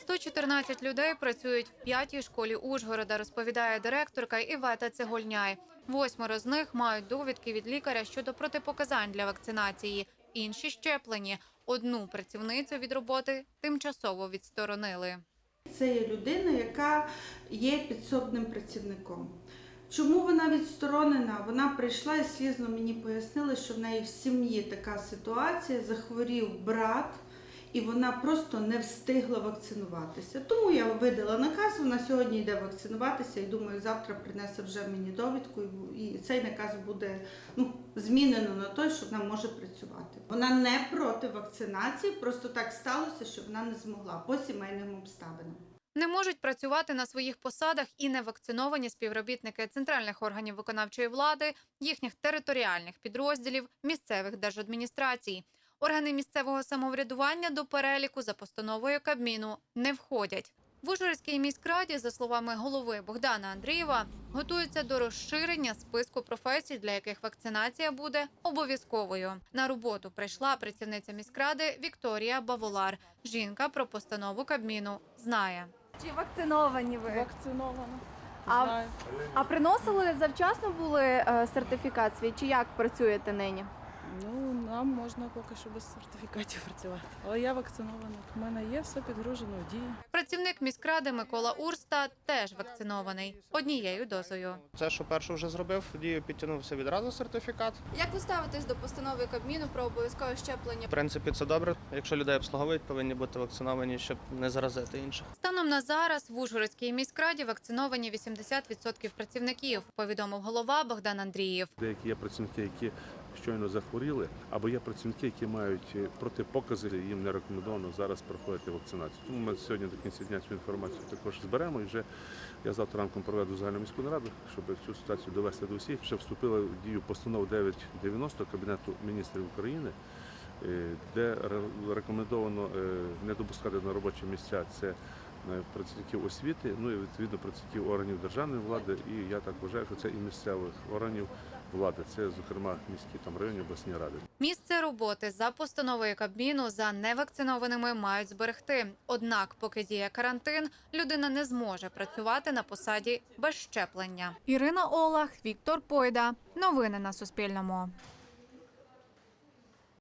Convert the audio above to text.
114 людей працюють в п'ятій школі Ужгорода, розповідає директорка Івета Цегольняй. Восьмеро з них мають довідки від лікаря щодо протипоказань для вакцинації. Інші щеплені. Одну працівницю від роботи тимчасово відсторонили. Це є людина, яка є підсобним працівником. Чому вона відсторонена? Вона прийшла і слізно мені пояснила, що в неї в сім'ї така ситуація, захворів брат, і вона просто не встигла вакцинуватися. Тому я видала наказ, вона сьогодні йде вакцинуватися і думаю, завтра принесе вже мені довідку, і- цей наказ буде ну, змінено на той, що вона може працювати. Вона не проти вакцинації, просто так сталося, що вона не змогла по сімейним обставинам. Не можуть працювати на своїх посадах і невакциновані співробітники центральних органів виконавчої влади, їхніх територіальних підрозділів, місцевих держадміністрацій. Органи місцевого самоврядування до переліку за постановою Кабміну не входять. В Ужгородській міськраді, за словами голови Богдана Андрієва, готуються до розширення списку професій, для яких вакцинація буде обов'язковою. На роботу прийшла працівниця міськради Вікторія Баволар. Жінка про постанову Кабміну знає. Чи вакциновані ви? Вакцинована. А- А приносили завчасно були е, сертифікат свій? Чи як працюєте нині? Ну, нам можна поки що без сертифікатів працювати. Але я вакцинована. У мене є все підгружено в дії. Працівник міськради Микола Урста теж вакцинований однією дозою. Це, що перше вже зробив, дію підтягнувся відразу сертифікат. Як ви ставитесь до постанови Кабміну про обов'язкове щеплення? В принципі, це добре. Якщо людей обслуговують, повинні бути вакциновані, щоб не заразити інших. Станом на зараз в Ужгородській міськраді вакциновані 80% працівників, повідомив голова Богдан Андрієв. Деякі є працівники, які щойно захворіли, або є працівники, які мають е, протипокази, їм не рекомендовано зараз проходити вакцинацію. Тому ми сьогодні до кінця дня цю інформацію також зберемо і вже я завтра ранком проведу загальну міську нараду, щоб цю ситуацію довести до всіх. Вже вступила в дію постанова 990 Кабінету міністрів України. е, Де рекомендовано е, не допускати на робочі місця це працівників освіти, ну і відповідно працівників органів державної влади. І я так вважаю, що це і місцевих органів влади. Це, зокрема, міські там районні обласні ради. Місце роботи за постановою Кабміну за невакцинованими мають зберегти. Однак, поки діє карантин, людина не зможе працювати на посаді без щеплення. Ірина Олах, Віктор Пойда. Новини на Суспільному.